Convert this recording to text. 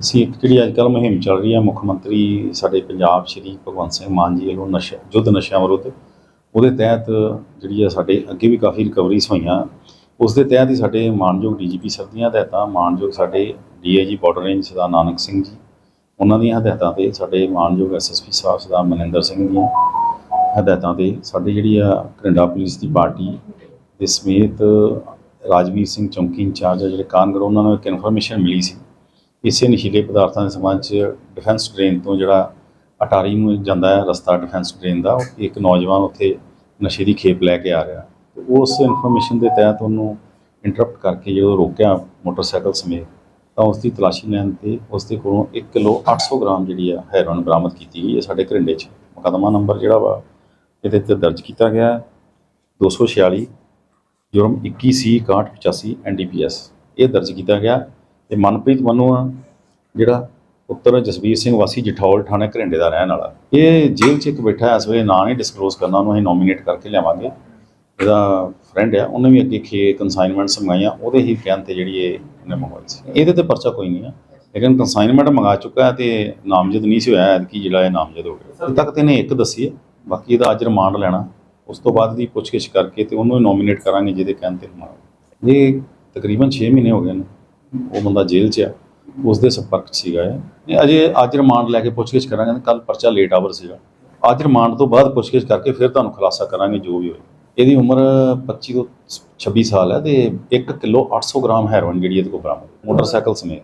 ਅਸੀਂ ਇੱਕ ਜਿਹੜੀ ਅੱਜ ਕੱਲ੍ਹ ਮੁਹਿੰਮ ਚੱਲ ਰਹੀ ਹੈ, ਮੁੱਖ ਮੰਤਰੀ ਸਾਡੇ ਪੰਜਾਬ ਸ਼੍ਰੀ ਭਗਵੰਤ ਸਿੰਘ ਮਾਨ ਜੀ ਵੱਲੋਂ ਨਸ਼ਾ, ਯੁੱਧ ਨਸ਼ਿਆਂ ਵਿਰੁੱਧ, ਉਹਦੇ ਤਹਿਤ ਜਿਹੜੀ ਆ ਸਾਡੇ ਅੱਗੇ ਵੀ ਕਾਫੀ ਰਿਕਵਰੀਜ਼ ਹੋਈਆਂ। ਉਸ ਦੇ ਤਹਿਤ ਹੀ ਸਾਡੇ ਮਾਨਯੋਗ ਡੀਜੀਪੀ ਸਰਦੀਆਂ ਹਦਾਇਤਾਂ, ਮਾਨਯੋਗ ਸਾਡੇ DIG border range Sardar Nanak Singh ji, ਉਹਨਾਂ ਦੀਆਂ ਹਦਾਇਤਾਂ ਤੇ ਸਾਡੇ ਮਾਨਯੋਗ ਐਸਐਸਪੀ ਸਾਹਿਬ ਸਰਦਾਰ ਮਨਿੰਦਰ ਸਿੰਘ ਦੀਆਂ ਹਦਾਇਤਾਂ ਤੇ ਸਾਡੀ ਜਿਹੜੀ ਆ ਘਰਿੰਡਾ ਪੁਲਿਸ ਦੀ ਪਾਰਟੀ ਦੇ ਸਮੇਤ ਰਾਜਵੀਰ ਸਿੰਘ ਚੌਂਕੀ ਇੰਚਾਰਜ ਆ ਜਿਹੜੇ ਕਾਨਗੜ ਉਹਨਾਂ ਨੂੰ ਇੱਕ ਇਨਫੋਰਮੇਸ਼ਨ ਮਿਲੀ ਸੀ। ਇਸੇ ਨਸ਼ੀਲੇ ਪਦਾਰਥਾਂ ਦੇ ਸੰਬੰਧ 'ਚ ਡਿਫੈਂਸ ਡਰੇਨ ਤੋਂ ਜਿਹੜਾ ਅਟਾਰੀ ਨੂੰ ਜਾਂਦਾ ਹੈ, ਰਸਤਾ ਡਿਫੈਂਸ ਡਰੇਨ ਦਾ, ਇੱਕ ਨੌਜਵਾਨ ਉੱਥੇ ਨਸ਼ੇ ਦੀ ਖੇਪ ਲੈ ਕੇ ਆ ਰਿਹਾ। ਤੇ ਉਸ ਇਨਫੋਰਮੇਸ਼ਨ ਦੇ ਤਹਿਤ ਉਹਨੂੰ ਇੰਟਰਪਟ ਕਰਕੇ ਜਦੋਂ ਰੋਕਿਆ ਮੋਟਰਸਾਈਕਲ ਸਮੇਤ, ਤਾਂ ਉਸ ਦੀ ਤਲਾਸ਼ੀ ਲੈਣ ਤੇ ਉਸ ਦੇ ਕੋਲੋਂ 1 ਕਿਲੋ 800 ਗ੍ਰਾਮ ਜਿਹੜੀ ਆ ਹੈਰੋਇਨ ਬਰਾਮਦ ਕੀਤੀ ਗਈ ਹੈ ਸਾਡੇ ਘਰਿੰਡੇ 'ਚ। ਮੁਕੱਦਮਾ ਨੰਬਰ ਜਿਹੜਾ ਵਾ, ਇਹਦੇ ਤੇ ਦਰਜ ਕੀਤਾ ਗਿਆ ਹੈ। 246 ਜੁਰਮ 21 ਸੀ 6185 ਐਨਡੀਪੀਐਸ ਇਹ ਦਰਜ ਕੀਤਾ ਗਿਆ। ਤੇ ਮਨਪ੍ਰੀਤ ਮਨੂ ਆ, ਜਿਹੜਾ ਪੁੱਤਰ ਜਸਵੀਰ ਸਿੰਘ ਵਾਸੀ ਜਠੌਲ ਥਾਣੇ ਘਰਿੰਡੇ ਦਾ ਰਹਿਣ ਵਾਲਾ। ਇਹ ਜੇਲ੍ਹ 'ਚ ਇੱਕ ਬੈਠਾ ਇਸ ਵੇਲੇ ਨਾਂ ਨਹੀਂ ਡਿਸਕਲੋਜ਼ ਕਰਨਾ, ਉਹਨੂੰ ਅਸੀਂ ਨੋਮੀਨੇਟ ਕਰਕੇ ਲਿਆਵਾਂਗੇ। ਇਹਦਾ ਫਰੈਂਡ ਆ, ਉਹਨੇ ਵੀ ਅੱਗੇ ਖੇ ਕਨਸਾਈਨਮੈਂਟਸ ਮੰਗਾਈਆਂ ਉਹਦੇ ਹੀ ਕਹਿਣ ਤੇ ਜਿਹੜੀ ਇਹ ਉਹਨੇ ਮੰਗਵਾਈ ਸੀ। ਇਹਦੇ ਤੇ ਪਰਚਾ ਕੋਈ ਨਹੀਂ ਆ। ਲੇਕਿਨ ਕਨਸਾਈਨਮੈਂਟ ਮੰਗਾ ਚੁੱਕਾ ਹੈ ਤੇ ਨਾਮਜ਼ਦ ਨਹੀਂ ਸੀ ਹੋਇਆ, ਐਤਕੀ ਜਿਹੜਾ ਇਹ ਨਾਮਜ਼ਦ ਹੋ ਗਿਆ। ਅਜੇ ਤੱਕ ਤੇ ਇਹਨੇ ਇੱਕ ਦੱਸੀ ਹੈ, ਬਾਕੀ ਇਹਦਾ ਅੱਜ ਰਿਮਾਂਡ ਲੈਣਾ। ਉਸ ਤੋਂ ਬਾਅਦ ਦੀ ਪੁੱਛਗਿੱਛ ਕਰਕੇ ਤੇ ਉਹਨੂੰ ਨੋਮੀਨੇਟ ਕਰਾਂਗੇ ਜਿਹਦੇ ਕਹਿਣ ਤੇ ਰਿਮਾਂਡ ਇਹ ਤਕਰੀਬਨ 6 ਮਹੀਨੇ ਹੋ ਗਏ ਨੇ। ਉਹ ਬੰਦਾ ਜੇਲ੍ਹ 'ਚ ਆ ਉਸ ਦੇ ਸੰਪਰਕ 'ਚ ਸੀਗਾ ਇਹ। ਅਜੇ ਅੱਜ ਰਿਮਾਂਡ ਲੈ ਕੇ ਪੁੱਛਗਿੱਛ ਕਰਾਂਗੇ ਕੱਲ ਪਰਚਾ ਲੇਟ ਆਵਰ ਸੀਗਾ। ਅੱਜ ਰਿਮਾਂਡ ਤੋਂ ਬਾਅਦ ਪੁੱਛਗਿੱਛ ਕਰਕੇ ਫਿਰ ਤੁਹਾਨੂੰ ਖੁਲਾਸਾ ਕਰਾਂਗੇ ਜੋ ਵੀ ਹੋਏ ਇਹਦੀ ਉਮਰ 25 ਤੋਂ 26 ਸਾਲ ਹੈ ਤੇ 1 ਕਿਲੋ 800 ਗ੍ਰਾਮ ਹੈਰੋਇਨ ਜਿਹੜੀ ਇਹਦੇ ਕੋਲ ਬਰਾਮਦ ਮੋਟਰਸਾਈਕਲ ਸਮੇਤ।